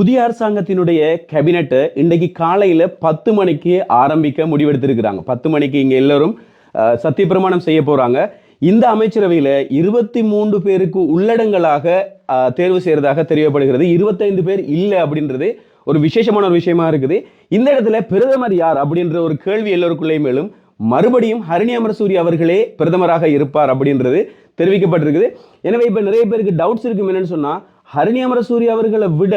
புதிய அரசாங்கத்தினுடைய கேபினெட்டு இன்றைக்கு காலையில் பத்து மணிக்கு ஆரம்பிக்க முடிவெடுத்திருக்கிறாங்க. பத்து மணிக்கு இங்கே எல்லோரும் சத்தியப்பிரமாணம் செய்ய போகிறாங்க இந்த அமைச்சரவையில் இருபத்தி மூன்று பேருக்கு உள்ளடங்களாக தேர்வு செய்கிறதாக தெரியப்படுகிறது. இருபத்தைந்து பேர் இல்லை அப்படின்றது ஒரு விசேஷமான ஒரு விஷயமா இருக்குது. இந்த இடத்துல பிரதமர் யார் அப்படின்ற ஒரு கேள்வி எல்லோருக்குள்ளேயும் மேலும் மறுபடியும் ஹரணி அமரசூரி அவர்களே பிரதமராக இருப்பார் அப்படின்றது தெரிவிக்கப்பட்டிருக்குது. எனவே இப்போ நிறைய பேருக்கு டவுட்ஸ் இருக்கும் என்னன்னு சொன்னால் ஹரணி அமரசூரி அவர்களை விட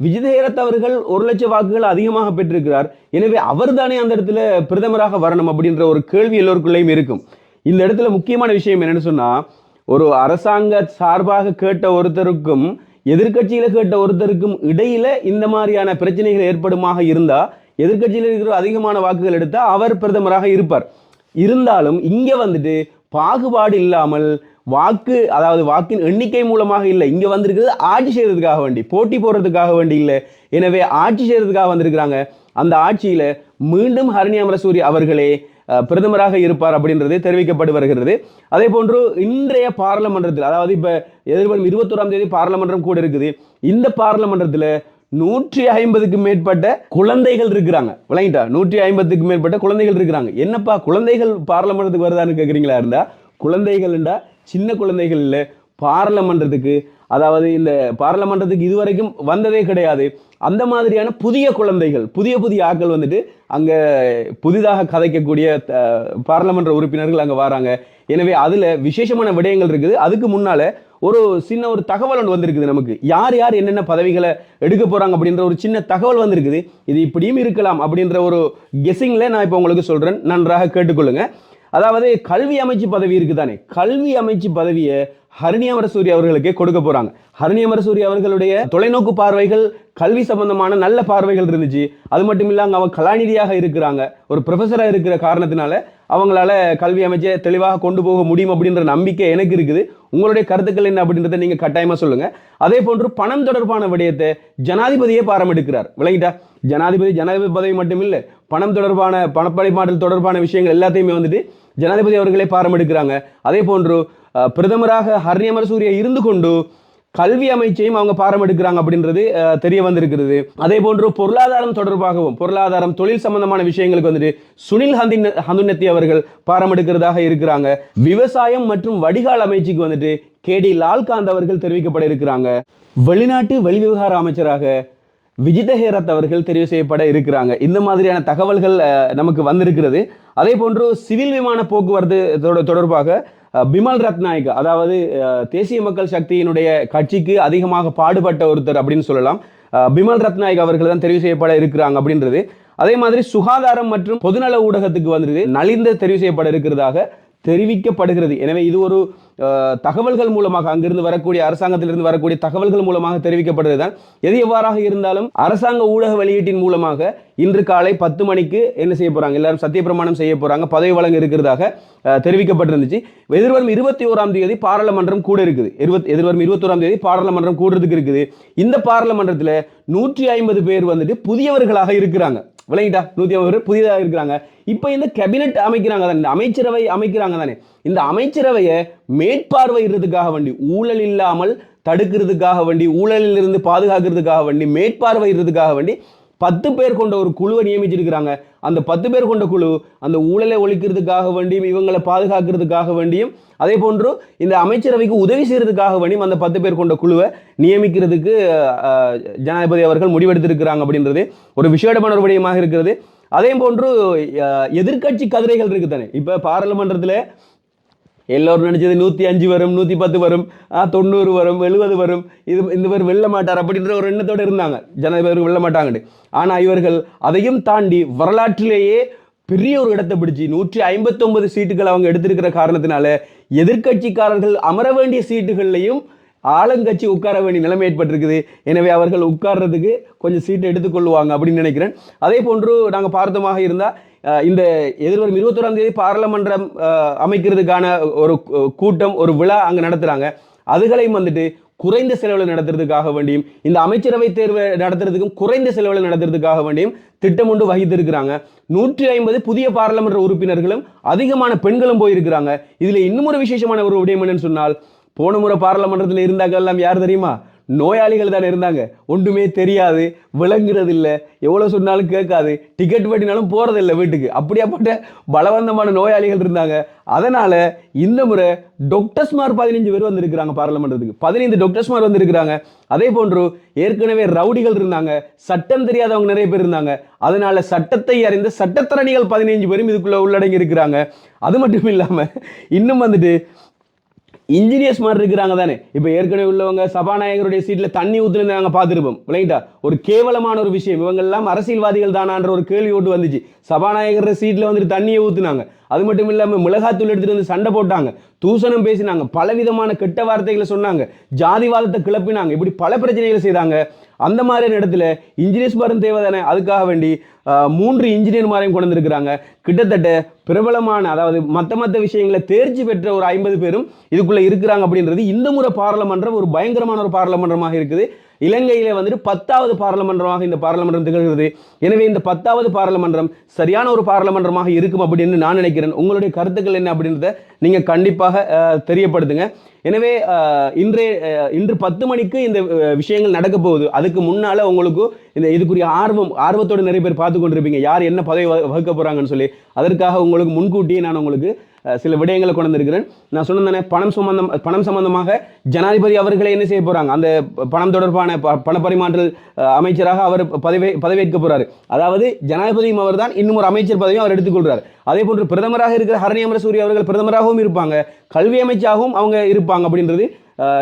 விஜயதேரத் அவர்கள் ஒரு லட்சம் வாக்குகள் அதிகமாக பெற்றிருக்கிறார். எனவே அவர்தானே அந்த இடத்துல பிரதமராக வரணும் அப்படின்ற ஒரு கேள்வி எல்லோருக்குள்ளேயும் இருக்கும். இந்த இடத்துல முக்கியமான விஷயம் என்னன்னு சொன்னால் ஒரு அரசாங்க சார்பாக கேட்ட ஒருத்தருக்கும் எதிர்கட்சியில் கேட்ட ஒருத்தருக்கும் இடையில இந்த மாதிரியான பிரச்சனைகள் ஏற்படுமாக இருந்தால் எதிர்க்கட்சியில் இருக்கிற அதிகமான வாக்குகள் எடுத்தால் அவர் பிரதமராக இருப்பார். இருந்தாலும் இங்கே வந்துட்டு பாகுபாடு இல்லாமல் வாக்கு அதாவது வாக்கின் எண்ணிக்கை மூலமாக இல்லை. இங்கே வந்திருக்கிறது ஆட்சி செய்கிறதுக்காக வேண்டி போட்டி போடுறதுக்காக வேண்டி இல்லை. எனவே ஆட்சி செய்கிறதுக்காக வந்திருக்கிறாங்க. அந்த ஆட்சியில் மீண்டும் ஹரணி அமரசூரி அவர்களே பிரதமராக இருப்பார் அப்படின்றது தெரிவிக்கப்பட்டு வருகிறது. அதே போன்று இன்றைய பாராளுமன்றத்தில் அதாவது இப்போ எதிர்வரும் இருபத்தோராம் தேதி பாராளுமன்றம் கூட இருக்குது. இந்த பாராளுமன்றத்தில் நூற்றி ஐம்பதுக்கு மேற்பட்ட குழந்தைகள் இருக்கிறாங்க. விளங்கிட்டா? நூற்றி ஐம்பதுக்கு மேற்பட்ட குழந்தைகள் இருக்கிறாங்க. என்னப்பா குழந்தைகள் பாராளுமன்றத்துக்கு வருதான்னு கேட்குறீங்களா இருந்தா? குழந்தைகள்ண்டா சின்ன குழந்தைகள் இல்லை பாராளுமன்றத்துக்கு அதாவது இந்த பாராளுமன்றத்துக்கு இதுவரைக்கும் வந்ததே கிடையாது. அந்த மாதிரியான புதிய குழந்தைகள் புதிய புதிய ஆட்கள் வந்துட்டு அங்கே புதிதாக கதைக்கக்கூடிய அஹ், பாராளுமன்ற உறுப்பினர்கள் அங்கே வராங்க. எனவே அதில் விசேஷமான விடயங்கள் இருக்குது. அதுக்கு முன்னால் ஒரு சின்ன ஒரு தகவல் ஒன்று வந்திருக்குது நமக்கு. யார் யார் என்னென்ன பதவிகளை எடுக்க போகிறாங்க அப்படின்ற ஒரு சின்ன தகவல் வந்திருக்குது. இது இப்படியும் இருக்கலாம் அப்படின்ற ஒரு கெஸிங்கில் நான் இப்போ உங்களுக்கு சொல்கிறேன் நன்றாக கேட்டுக்கொள்ளுங்கள் அதாவது கல்வி அமைச்சு பதவி இருக்குதானே? கல்வி அமைச்சு பதவியை ஹரிணியமர சூரிய அவர்களுக்கே கொடுக்க போறாங்க. ஹரிணியமர சூரிய அவர்களுடைய தொலைநோக்கு பார்வைகள் கல்வி சம்பந்தமான நல்ல பார்வைகள் இருந்துச்சு. அது மட்டும் இல்லாமல் அவங்க கலாநிதியாக இருக்கிறாங்க. ஒரு ப்ரொஃபஸராக இருக்கிற காரணத்தினால அவங்களால கல்வி அமைச்சை தெளிவாக கொண்டு போக முடியும் அப்படின்ற நம்பிக்கை எனக்கு இருக்குது. உங்களுடைய கருத்துக்கள் என்ன அப்படின்றத நீங்க கட்டாயமா சொல்லுங்க. அதே போன்று பணம் தொடர்பான விடயத்தை ஜனாதிபதியே பாரம் எடுக்கிறார். விளங்கிட்டா? ஜனாதிபதி ஜனாதிபதி பதவி மட்டும் இல்லை பணம் தொடர்பான பணப்படைமாடல் தொடர்பான விஷயங்கள் எல்லாத்தையுமே வந்துட்டு ஜனாதிபதி அவர்களே பாரம் எடுக்கிறாங்க. அதே போன்று பிரதமராக ஹர்னி அமரசூரிய இருந்து கொண்டு கல்வி அமைச்சையும் அவங்க பாரம் எடுக்கிறாங்க அப்படின்றது தெரிய வந்திருக்கிறது. அதே போன்று பொருளாதாரம் தொடர்பாகவும் பொருளாதாரம் தொழில் சம்பந்தமான விஷயங்களுக்கு வந்துட்டு சுனில் ஹந்தின் ஹந்துன்னத்தி அவர்கள் பாரம் எடுக்கிறதாக இருக்கிறாங்க. விவசாயம் மற்றும் வடிகால் அமைச்சுக்கு வந்துட்டு கே டி லால்காந்த் அவர்கள் தெரிவிக்கப்பட இருக்கிறாங்க. வெளிநாட்டு வெளிவிவகார அமைச்சராக விஜித ஹேரத் அவர்கள் தெரிவு செய்யப்பட இருக்கிறாங்க. இந்த மாதிரியான தகவல்கள் நமக்கு வந்திருக்கிறது. அதே போன்று சிவில் விமான போக்குவரத்து தொட- தொடர்பாக பிமல் ரத்நாயக் அதாவது தேசிய மக்கள் சக்தியினுடைய கட்சிக்கு அதிகமாக பாடுபட்ட ஒருத்தர் அப்படின்னு சொல்லலாம். பிமல் ரத்நாயக் அவர்கள் தான் தெரிவு செய்யப்பட இருக்கிறாங்க அப்படின்றது. அதே மாதிரி சுகாதாரம் மற்றும் பொதுநல ஊடகத்துக்கு வந்துருது. நலிந்த தெரிவு செய்யப்பட இருக்கிறதாக தெரிவிக்கப்படுகிறது. எனவே இது ஒரு தகவல்கள் மூலமாக அங்கிருந்து வரக்கூடிய அரசாங்கத்திலிருந்து வரக்கூடிய தகவல்கள் மூலமாக தெரிவிக்கப்படுகிறது தான். எது எவ்வாறாக இருந்தாலும் அரசாங்க ஊடக வெளியீட்டின் மூலமாக இன்று காலை பத்து மணிக்கு என்ன செய்ய போகிறாங்க எல்லாரும் சத்தியப்பிரமாணம் செய்ய போகிறாங்க பதவி வழங்க இருக்கிறதாக தெரிவிக்கப்பட்டிருந்துச்சு. எதிர்வரும் இருபத்தி ஓராம் தேதி பாராளுமன்றம் கூட இருக்குது. இருபத்தி எதிர்வரும் இருபத்தோராம் தேதி பாராளுமன்றம் கூடுறதுக்கு இருக்குது. இந்த பாராளுமன்றத்தில் நூற்றி ஐம்பது பேர் வந்துட்டு புதியவர்களாக இருக்கிறாங்க. விளங்கிட்டா? நூத்தி ஐம்பது பேர் புதிதாக இருக்கிறாங்க. இப்போ இந்த கேபினெட் அமைக்கிறாங்க தானே இந்த அமைச்சரவை அமைக்கிறாங்க தானே. இந்த அமைச்சரவையை மேற்பார்வையிடுறதுக்காக வேண்டி ஊழல் இல்லாமல் தடுக்கிறதுக்காக வேண்டி ஊழலில் இருந்து பாதுகாக்கிறதுக்காக வேண்டி மேற்பார்வையிடுறதுக்காக வேண்டி பத்து பேர் கொண்ட ஒரு குழுவை நியமிச்சிருக்கிறாங்க. அந்த பத்து பேர் கொண்ட குழு அந்த ஊழலை ஒழிக்கிறதுக்காக வேண்டியும் இவங்களை பாதுகாக்கிறதுக்காக வேண்டியும் அதே போன்று இந்த அமைச்சரவைக்கு உதவி செய்கிறதுக்காக வேண்டியும் அந்த பத்து பேர் கொண்ட குழுவை நியமிக்கிறதுக்கு ஜனாதிபதி அவர்கள் முடிவெடுத்திருக்கிறாங்க அப்படின்றது ஒரு விசேடமான ஒரு விடயமாக இருக்கிறது. அதே போன்று எதிர்கட்சி எதிர்க்கட்சி கதிரைகள் இருக்குது தானே இப்போ பாராளுமன்றத்தில் எல்லோரும் நினச்சது நூற்றி அஞ்சு வரும் நூற்றி பத்து வரும் தொண்ணூறு வரும் எழுபது வரும். இது இந்த பேர் வெல்ல மாட்டார் அப்படின்ற ஒரு எண்ணத்தோடு இருந்தாங்க. ஜனாதிபதி வெல்ல மாட்டாங்கட்டு ஆனால் இவர்கள் அதையும் தாண்டி வரலாற்றிலேயே பெரிய ஒரு இடத்தை பிடிச்சி நூற்றி ஐம்பத்தொன்பது சீட்டுகள் அவங்க எடுத்திருக்கிற காரணத்தினால எதிர்க்கட்சிக்காரர்கள் அமர வேண்டிய சீட்டுகள்லையும் ஆளுங்கட்சி உட்கார வேண்டிய நிலைமை ஏற்பட்டிருக்குது. எனவே அவர்கள் உட்கார்றதுக்கு கொஞ்சம் சீட்டு எடுத்துக்கொள்வாங்க அப்படின்னு நினைக்கிறேன். அதே போன்று நாங்கள் பார்த்தமாக இருந்தால் இந்த எதிர்வரும் இருபத்தோராம் தேதி பாராளுமன்றம் அமைக்கிறதுக்கான ஒரு கூட்டம் ஒரு விழா அங்கே நடத்துகிறாங்க அதுகளையும் வந்துட்டு குறைந்த செலவில் நடத்துறதுக்காக வேண்டியும் இந்த அமைச்சரவை தேர்வை நடத்துறதுக்கும் குறைந்த செலவில் நடத்துறதுக்காக வேண்டியும் திட்டம் ஒன்று வகித்திருக்கிறாங்க. நூற்றி ஐம்பது புதிய பாராளுமன்ற உறுப்பினர்களும் அதிகமான பெண்களும் போயிருக்கிறாங்க. இதில் இன்னும் ஒரு விசேஷமான ஒரு விடயம் என்னன்னு சொன்னால் போன முறை பாராளுமன்றத்தில் இருந்தாங்க எல்லாம் யார் தெரியுமா? நோயாளிகள் தானே இருந்தாங்க. ஒன்றுமே தெரியாது விளங்குறது இல்லை எவ்வளோ சொன்னாலும் கேட்காது. டிக்கெட் வெட்டினாலும் போகிறதில்ல வீட்டுக்கு. அப்படியாப்பட்ட பலவந்தமான நோயாளிகள் இருந்தாங்க. அதனால் இந்த முறை டாக்டர்ஸ்மார் பதினஞ்சு பேர் வந்திருக்கிறாங்க பாராளுமன்றத்துக்கு. பதினைந்து டாக்டர்ஸ்மார் வந்திருக்கிறாங்க. அதே போன்று ஏற்கனவே ரவுடிகள் இருந்தாங்க. சட்டம் தெரியாதவங்க நிறைய பேர் இருந்தாங்க. அதனால சட்டத்தை அறிந்த சட்டத்தரணிகள் பதினைஞ்சு பேரும் இதுக்குள்ளே உள்ளடங்கி இருக்கிறாங்க. அது மட்டும் இல்லாமல் இன்னும் வந்துட்டு இன்ஜினியர்ஸ் மாதிரி இருக்கிறாங்க தானே. இப்போ ஏற்கனவே உள்ளவங்க சபாநாயகருடைய சீட்டில் தண்ணி ஊற்றுனது நாங்கள் பார்த்துருப்போம். விளையிட்டா ஒரு கேவலமான ஒரு விஷயம். இவங்கெல்லாம் அரசியல்வாதிகள் தானான்ற ஒரு கேள்வி ஓட்டு வந்துச்சு. சபாநாயகர் சீட்டில் வந்துட்டு தண்ணியை ஊற்றுனாங்க அது மட்டும் இல்லாமல் மிளகாத்தூள் எடுத்துகிட்டு வந்து சண்டை போட்டாங்க. தூசணம் பேசினாங்க. பலவிதமான கெட்ட வார்த்தைகளை சொன்னாங்க. ஜாதிவாதத்தை கிளப்பினாங்க. இப்படி பல பிரச்சனைகளை செய்தாங்க. அந்த மாதிரியான இடத்துல இன்ஜினியர்ஸ் மரம் தேவை தானே அதுக்காக வேண்டி மூன்று இன்ஜினியர் மாதிரியும் கொண்டு வந்திருக்கிறாங்க. கிட்டத்தட்ட பிரபலமான அதாவது மற்ற மற்ற விஷயங்களை தேர்ச்சி பெற்ற ஒரு ஐம்பது பேரும் இதுக்குள்ளே இருக்கிறாங்க அப்படின்றது இந்த முறை பாராளுமன்றம் ஒரு பயங்கரமான ஒரு பாராளுமன்றமாக இருக்குது. இலங்கையில் வந்துட்டு பத்தாவது பாராளுமன்றமாக இந்த பாராளுமன்றம் திகழ்கிறது. எனவே இந்த பத்தாவது பாராளுமன்றம் சரியான ஒரு பாராளுமன்றமாக இருக்கும் அப்படின்னு நான் நினைக்கிறேன். உங்களுடைய கருத்துக்கள் என்ன அப்படின்றத நீங்கள் கண்டிப்பாக தெரியப்படுத்துங்க. எனவே இன்றைய இன்று பத்து மணிக்கு இந்த விஷயங்கள் நடக்க போகுது. அதுக்கு முன்னால் உங்களுக்கு இந்த இதுக்குரிய ஆர்வம் ஆர்வத்தோடு நிறைய பேர் பார்த்து கொண்டிருப்பீங்க. யார் என்ன பதவி வகுக்க போகிறாங்கன்னு சொல்லி. அதற்காக உங்களுக்கு முன்கூட்டியே நான் உங்களுக்கு சில விடயங்களை கொண்டு வந்திருக்கிறேன் நான் சொன்னதானே பணம் சம்பந்தம் பணம் சம்பந்தமாக ஜனாதிபதி அவர்களை என்ன செய்ய போகிறாங்க அந்த பணம் தொடர்பான ப- பண பரிமாற்றல் அமைச்சராக அவர் பதவி பதவியேற்க போகிறார் அதாவது ஜனாதிபதியும் அவர் தான் இன்னும் ஒரு அமைச்சர் பதவியும் அவர் எடுத்துக்கொள்கிறார் அதே போன்று பிரதமராக இருக்கிற ஹரணி அமரசூரி அவர்கள் பிரதமராகவும் இருப்பாங்க. கல்வி அமைச்சாகவும் அவங்க இருப்பாங்க அப்படின்றது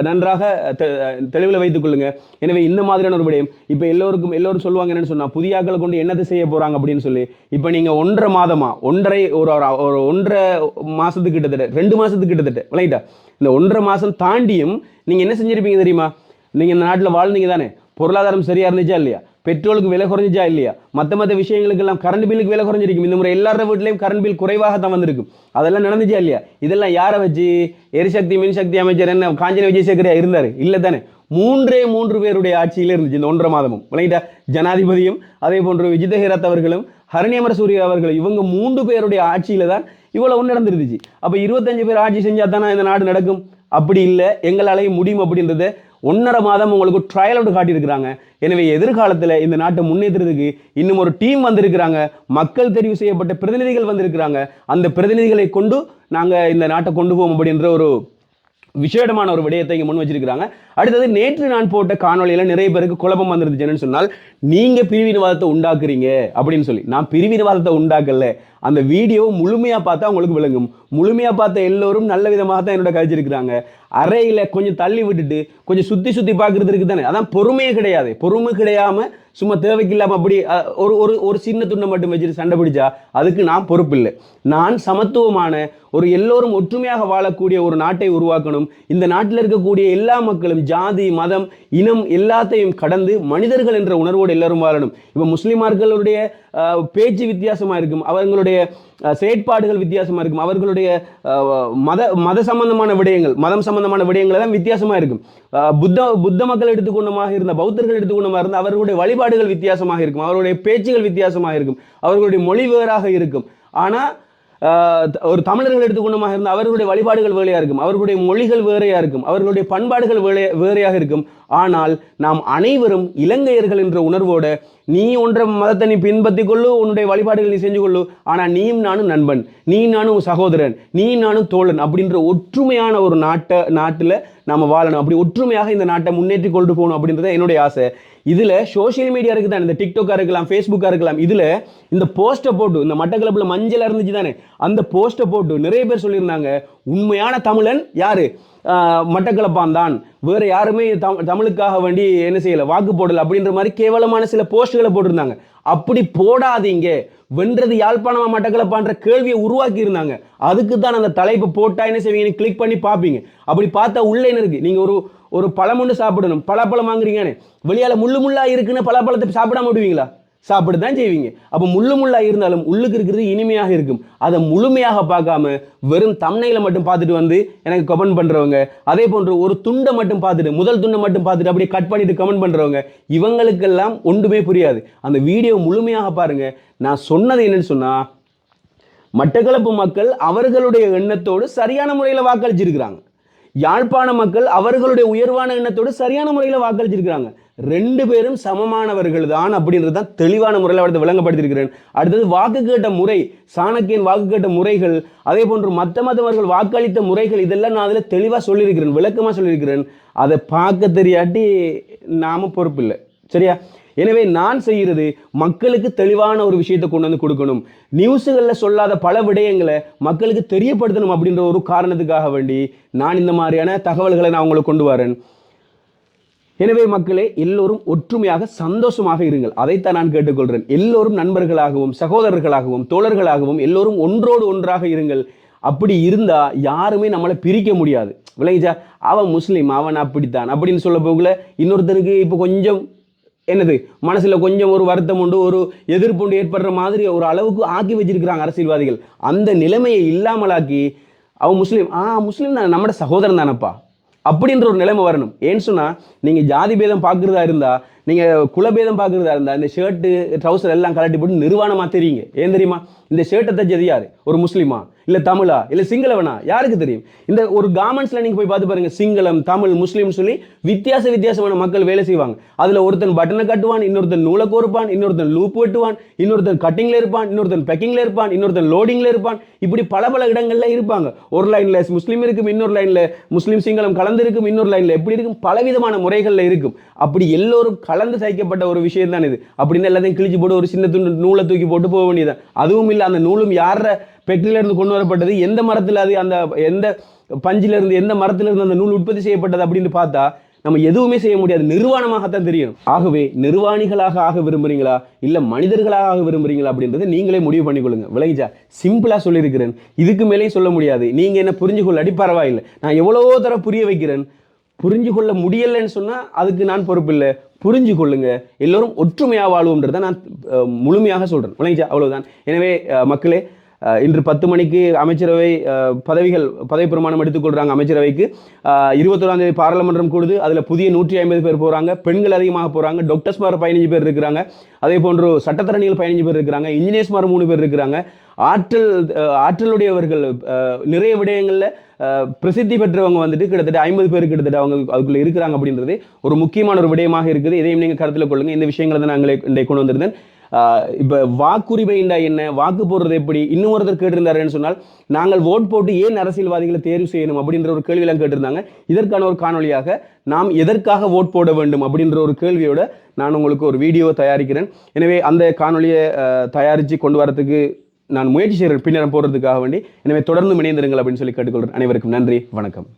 நன்றாக தெ- தெளிவில் வைத்துக் கொள்ளுங்க. எனவே இந்த மாதிரியான ஒரு விடயம் இப்போ எல்லோருக்கும் எல்லோரும் சொல்லுவாங்க என்னன்னு சொன்னா புதிய ஆக்களை கொண்டு என்னத்தை செய்ய போறாங்க அப்படின்னு சொல்லி இப்போ நீங்க ஒன்றரை மாதமா ஒன்றரை ஒரு ஒரு- ஒரு ஒன்றரை மாசத்துக்கு கிட்டத்தட்ட ரெண்டு மாசத்துக்கு கிட்டத்தட்ட விளையிட்டா இந்த ஒன்றரை மாசம் தாண்டியும் நீங்க என்ன செஞ்சிருப்பீங்க தெரியுமா? நீங்க இந்த நாட்டில் வாழ்ந்தீங்க தானே பொருளாதாரம் சரியா இருந்துச்சா இல்லையா? பெட்ரோலுக்கு விலை குறைஞ்சிச்சா இல்லையா? மற்ற மற்ற விஷயங்களுக்கு எல்லாம் கரண்ட் பில்லுக்கு விலை குறைஞ்சிருக்கும். இந்த முறை எல்லாரோட வீட்லையும் கரண்ட் பில் குறைவாக தான் வந்திருக்கும். அதெல்லாம் நடந்துச்சா இல்லையா? இதெல்லாம் யாரை வச்சு? எரிசக்தி மின்சக்தி அமைச்சர் என்ன? காஞ்சன விஜயசேகரியா இருந்தார்? இல்லை தானே. மூன்றே மூன்று பேருடைய ஆட்சியில் இருந்துச்சு இந்த ஒன்றரை மாதமும். விளங்கிட்டா? ஜனாதிபதியும் அதே போன்று விஜித ஹேரத் அவர்களும் ஹரணியமர சூரிய அவர்களும் இவங்க மூன்று பேருடைய ஆட்சியில் தான் இவ்வளவு ஒன்று நடந்துருந்துச்சு. அப்போ இருபத்தஞ்சு பேர் ஆட்சி செஞ்சால் தானே இந்த நாடு நடக்கும்? அப்படி இல்லை. எங்களாலேயும் முடியும் அப்படின்றத ஒன்றரை மாதம் உங்களுக்கு ட்ரையல் அவுட் காட்டியிருக்கிறாங்க. எனவே எதிர்காலத்தில் இந்த நாட்டை முன்னேற்றுறதுக்கு இன்னும் ஒரு டீம் வந்திருக்கிறாங்க. மக்கள் தெரிவு செய்யப்பட்ட பிரதிநிதிகள் வந்திருக்கிறாங்க. அந்த பிரதிநிதிகளை கொண்டு நாங்கள் இந்த நாட்டை கொண்டு போவோம் அப்படின்ற ஒரு விசேடமான ஒரு விடயத்தை இங்கே முன் வச்சிருக்கிறாங்க. அடுத்தது நேற்று நான் போட்ட காணொலியில் நிறைய பேருக்கு குழப்பம் வந்துருந்துச்சுன்னு சொன்னால் நீங்கள் பிரிவினவாதத்தை உண்டாக்குறீங்க அப்படின்னு சொல்லி. நான் பிரிவினவாதத்தை உண்டாக்கல. அந்த வீடியோ முழுமையாக பார்த்தா உங்களுக்கு விளங்கும். முழுமையாக பார்த்த எல்லோரும் நல்ல விதமாக தான் என்னோட கழிச்சிருக்கிறாங்க. அறையில் கொஞ்சம் தள்ளி விட்டுட்டு கொஞ்சம் சுற்றி சுற்றி பார்க்குறதுக்கு தானே அதான் பொறுமையே கிடையாது. பொறுமை கிடையாமல் சும்மா தேவைக்கு இல்லாமல் அப்படி ஒரு ஒரு ஒரு சின்ன துண்டை மட்டும் வச்சுட்டு சண்டை பிடிச்சா அதுக்கு நான் பொறுப்பு இல்லை நான் சமத்துவமான ஒரு எல்லோரும் ஒற்றுமையாக வாழக்கூடிய ஒரு நாட்டை உருவாக்கணும். இந்த நாட்டில் இருக்கக்கூடிய எல்லா மக்களும் ஜாதி மதம் இனம் எல்லாத்தையும் கடந்து மனிதர்கள் என்ற உணர்வோடு எல்லாரும் வாழணும். இப்போ முஸ்லிமார்களுடைய பேச்சு வித்தியாசமாக இருக்கும். அவர்களுடைய செயற்பாடுகள் வித்தியாசமாக இருக்கும். அவர்களுடைய மத மத சம்பந்தமான விடயங்கள் மதம் சம்பந்தமான விடயங்கள் எல்லாம் வித்தியாசமாக இருக்கும். புத்த புத்த மக்கள் எடுத்துக்கொண்டமாக இருந்த பௌத்தர்கள் எடுத்துக்கொண்டமாக இருந்த அவர்களுடைய வழிபாடுகள் வித்தியாசமாக இருக்கும். அவர்களுடைய பேச்சுகள் வித்தியாசமாக இருக்கும். அவர்களுடைய மொழி வேறாக இருக்கும். ஆனால் ஒரு தமிழர்கள் எடுத்துக்கொண்டமாக இருந்தால் அவர்களுடைய வழிபாடுகள் வேறையாக இருக்கும். அவர்களுடைய மொழிகள் வேறையாக இருக்கும். அவர்களுடைய பண்பாடுகள் வேறைய வேறையாக இருக்கும். ஆனால் நாம் அனைவரும் இலங்கையர்கள் என்ற உணர்வோட நீ ஒன்ற மதத்தை நீ பின்பற்றி கொள்ளு உன்னுடைய வழிபாடுகள் நீ செஞ்சு கொள்ளு. ஆனால் நீயும் நானும் நண்பன். நீ நானும் சகோதரன். நீ நானும் தோழன் அப்படின்ற ஒற்றுமையான ஒரு நாட்டை நாட்டில் நம்ம வாழணும். அப்படி ஒற்றுமையாக இந்த நாட்டை முன்னேற்றி கொண்டு போகணும் அப்படின்றது என்னுடைய ஆசை. இதில் சோஷியல் மீடியா இருக்குது தானே இந்த டிக்டாக்காக இருக்கலாம் ஃபேஸ்புக்காக இருக்கலாம். இதில் இந்த போஸ்ட்டை போட்டு இந்த மட்டக்களப்பில் மஞ்சளாக இருந்துச்சு தானே அந்த போஸ்ட்டை போட்டு நிறைய பேர் சொல்லியிருந்தாங்க. உண்மையான தமிழன் யாரு? மட்டக்களப்பான் தான் வேறு யாருமே தம் தமிழுக்காக வேண்டி என்ன செய்யலை வாக்கு போடல அப்படின்ற மாதிரி கேவலமான சில போஸ்ட்டுகளை போட்டிருந்தாங்க. அப்படி போடாதீங்க. வென்றது யாழ்ப்பாணமா மட்டக்களப்பான்ற கேள்வியை உருவாக்கி இருந்தாங்க அதுக்கு தான் அந்த தலைப்பு போட்டா என்ன செய்வீங்க கிளிக் பண்ணி பார்ப்பீங்க. அப்படி பார்த்தா உள்ள என்ன இருக்கு? நீங்கள் ஒரு ஒரு பழம் ஒன்று சாப்பிடணும். பலாப்பழம் வாங்குறீங்கன்னு. வெளியால் முள்ளு முள்ளாக இருக்குன்னு பலாப்பழத்தை சாப்பிடாம விடுவீங்களா? சாப்பிட்டு தான் செய்வீங்க. அப்போ முள்ளு முள்ளாக இருந்தாலும் உள்ளுக்கு இருக்கிறது இனிமையாக இருக்கும். அதை முழுமையாக பார்க்காம வெறும் தம்னையில் மட்டும் பார்த்துட்டு வந்து எனக்கு கமெண்ட் பண்ணுறவங்க அதே போன்று ஒரு துண்டை மட்டும் பார்த்துட்டு முதல் துண்டை மட்டும் பார்த்துட்டு அப்படியே கட் பண்ணிட்டு கமெண்ட் பண்ணுறவங்க இவங்களுக்கெல்லாம் ஒன்றுமே புரியாது. அந்த வீடியோ முழுமையாக பாருங்கள் நான் சொன்னது என்னன்னு சொன்னால் மட்டக்களப்பு மக்கள் அவர்களுடைய எண்ணத்தோடு சரியான முறையில் வாக்களிச்சிருக்கிறாங்க. யாழ்ப்பாண மக்கள் அவர்களுடைய உயர்வான எண்ணத்தோடு சரியான முறையில் வாக்களிச்சிருக்கிறாங்க. ரெண்டு பேரும் சமமானவர்கள் தான் அப்படின்றது தான் தெளிவான முறையில் அவரது விளங்கப்படுத்தியிருக்கிறேன் அடுத்தது வாக்கு கேட்ட முறை சாணக்கியன் வாக்கு கேட்ட முறைகள் அதே போன்று மற்ற மதவர்கள் வாக்களித்த முறைகள் இதெல்லாம் நான் அதில் தெளிவாக சொல்லியிருக்கிறேன் விளக்கமாக சொல்லியிருக்கிறேன். அதை பார்க்க தெரியாட்டி நாம பொறுப்பில்லை. சரியா? எனவே நான் செய்கிறது மக்களுக்கு தெளிவான ஒரு விஷயத்தை கொண்டு வந்து கொடுக்கணும். நியூஸுகளில் சொல்லாத பல விடயங்களை மக்களுக்கு தெரியப்படுத்தணும் அப்படின்ற ஒரு காரணத்துக்காக வேண்டி நான் இந்த மாதிரியான தகவல்களை நான் உங்களுக்கு கொண்டு வரேன். எனவே மக்களே எல்லோரும் ஒற்றுமையாக சந்தோஷமாக இருங்கள். அதைத்தான் நான் கேட்டுக்கொள்கிறேன். எல்லோரும் நண்பர்களாகவும் சகோதரர்களாகவும் தோழர்களாகவும் எல்லோரும் ஒன்றோடு ஒன்றாக இருங்கள். அப்படி இருந்தால் யாருமே நம்மளை பிரிக்க முடியாது. விளைஞ்சா அவன் முஸ்லீம் அவன் அப்படித்தான். அப்படின்னு சொல்ல போகல இன்னொருத்தருக்கு இப்போ கொஞ்சம் என்னது? மனசில் கொஞ்சம் ஒரு வருத்தம் உண்டு ஒரு எதிர்ப்பு உண்டு ஏற்படுற மாதிரி ஒரு அளவுக்கு ஆக்கி வச்சிருக்கிறாங்க அரசியல்வாதிகள். அந்த நிலைமையை இல்லாமலாக்கி அவன் முஸ்லீம் ஆ முஸ்லீம் தான் நம்மட சகோதரன் தானப்பா. அப்படின்ற ஒரு நிலைமை வரணும். ஏன்னு சொன்னால் நீங்கள் ஜாதி பேதம் பார்க்குறதா இருந்தால் நீங்க குலபேதம் பார்க்குறதா இருந்தா இந்த ஷர்ட்டு ட்ரௌசர் எல்லாம் கலட்டி போட்டு நிர்வாணமா தெரியுங்க. ஏன் தெரியுமா? இந்த ஷர்ட்டை தச்சது யாரு? ஒரு முஸ்லீமா? இல்ல தமிழா? இல்ல சிங்களவனா? யாருக்கு தெரியும்? இந்த ஒரு கார்மெண்ட்ஸ்ல நீங்க போய் பார்த்து பாருங்க சிங்களம் தமிழ் முஸ்லீம்னு சொல்லி வித்தியாச வித்தியாசமான மக்கள் வேலை செய்வாங்க. அதுல ஒருத்தன் பட்டனை கட்டுவான் இன்னொருத்தன் நூலை கோர்ப்பான் இன்னொருத்தன் லூப் வெட்டுவான் இன்னொருத்தன் கட்டிங்ல இருப்பான் இன்னொருத்தன் பேக்கிங்ல இருப்பான் இன்னொருத்தன் லோடிங்ல இருப்பான். இப்படி பல பல இடங்கள்ல இருப்பாங்க. ஒரு லைன்ல முஸ்லீம் இருக்கும் இன்னொரு லைன்ல முஸ்லீம் சிங்களம் கலந்து இருக்கும் இன்னொரு லைன்ல எப்படி இருக்கும்? பலவிதமான முறைகள்ல இருக்கும். அப்படி எல்லோரும் கலந்து சகிக்கப்பட்ட ஒரு விஷயம் தான் இது. அப்படின்னு எல்லாத்தையும் கிழிச்சு போட்டு ஒரு சின்ன துண்டு நூலை தூக்கி போட்டு போக வேண்டியதான் அதுவும் இல்லை அந்த நூலும் யார பெட்டில இருந்து கொண்டு வரப்பட்டது எந்த மரத்தில் அது அந்த எந்த பஞ்சில இருந்து எந்த மரத்துல இருந்து அந்த நூல் உற்பத்தி செய்யப்பட்டது அப்படின்னு பார்த்தா நம்ம எதுவுமே செய்ய முடியாது. நிர்வாணமாகத்தான் தெரியணும் ஆகவே நிர்வாணிகளாக ஆக விரும்புறீங்களா? இல்லை மனிதர்களாக ஆக விரும்புறீங்களா அப்படின்றத நீங்களே முடிவு பண்ணிக்கொள்ளுங்க. விளைஞ்சா சிம்பிளாக சொல்லியிருக்கிறேன். இதுக்கு மேலேயும் சொல்ல முடியாது. நீங்கள் என்ன புரிஞ்சுக்கொள்ள அடி பரவாயில்லை. நான் எவ்வளவோ தர புரிய வைக்கிறேன். புரிஞ்சு கொள்ள முடியலைன்னு சொன்னால் அதுக்கு நான் பொறுப்பு இல்லை புரிஞ்சு கொள்ளுங்க எல்லோரும் ஒற்றுமையாக வாழ்வோம்ன்றதை நான் முழுமையாக சொல்கிறேன் விளங்கிச்சா அவ்வளோதான் எனவே மக்களே இன்று பத்து மணிக்கு அமைச்சரவை பதவிகள் பதவி பிரமாணம் எடுத்துக்கொள்கிறாங்க அமைச்சரவைக்கு. அஹ், இருபத்தோராம் தேதி பாராளுமன்றம் கூடுது. அதில் புதிய நூற்றி ஐம்பது பேர் போகிறாங்க பெண்கள் அதிகமாக போகிறாங்க டாக்டர்ஸ் மார் பதினஞ்சு பேர் இருக்கிறாங்க. அதே போன்று சட்டத்தரணிகள் பதினஞ்சு பேர் இருக்கிறாங்க. இன்ஜினியர்ஸ் மார் மூணு பேர் இருக்கிறாங்க. ஆற்றல் ஆற்றலுடையவர்கள் நிறைய விடயங்களில் பிரசித்தி பெற்றவங்க வந்துட்டு கிட்டத்தட்ட ஐம்பது பேர் கிட்டத்தட்ட அவங்க அதுக்குள்ளே இருக்கிறாங்க அப்படின்றது ஒரு முக்கியமான ஒரு விடயமாக இருக்குது. இதையும் நீங்கள் கருத்தில் கொள்ளுங்கள் இந்த விஷயங்களை தான் நாங்கள் இன்றைக்கு கொண்டு வந்திருந்தேன். இப்போ வாக்குரிமைண்டா என்ன? வாக்கு போடுறது எப்படி? இன்னும் ஒருத்தர் கேட்டிருந்தாருன்னு சொன்னால் நாங்கள் ஓட் போட்டு ஏன் அரசியல்வாதிகளை தேர்வு செய்யணும்? அப்படின்ற ஒரு கேள்வியெல்லாம் கேட்டிருந்தாங்க. இதற்கான ஒரு காணொலியாக நாம் எதற்காக ஓட் போட வேண்டும் அப்படின்ற ஒரு கேள்வியோட நான் உங்களுக்கு ஒரு வீடியோவை தயாரிக்கிறேன். எனவே அந்த காணொளியை தயாரித்து கொண்டு வரத்துக்கு நான் முயற்சி செய்கிறேன். பின்னரம் போடுறதுக்காக வேண்டி. எனவே தொடர்ந்து இணைந்திருங்கள் அப்படின்னு சொல்லி கேட்டுக்கொள்கிறேன். அனைவருக்கும் நன்றி. வணக்கம்.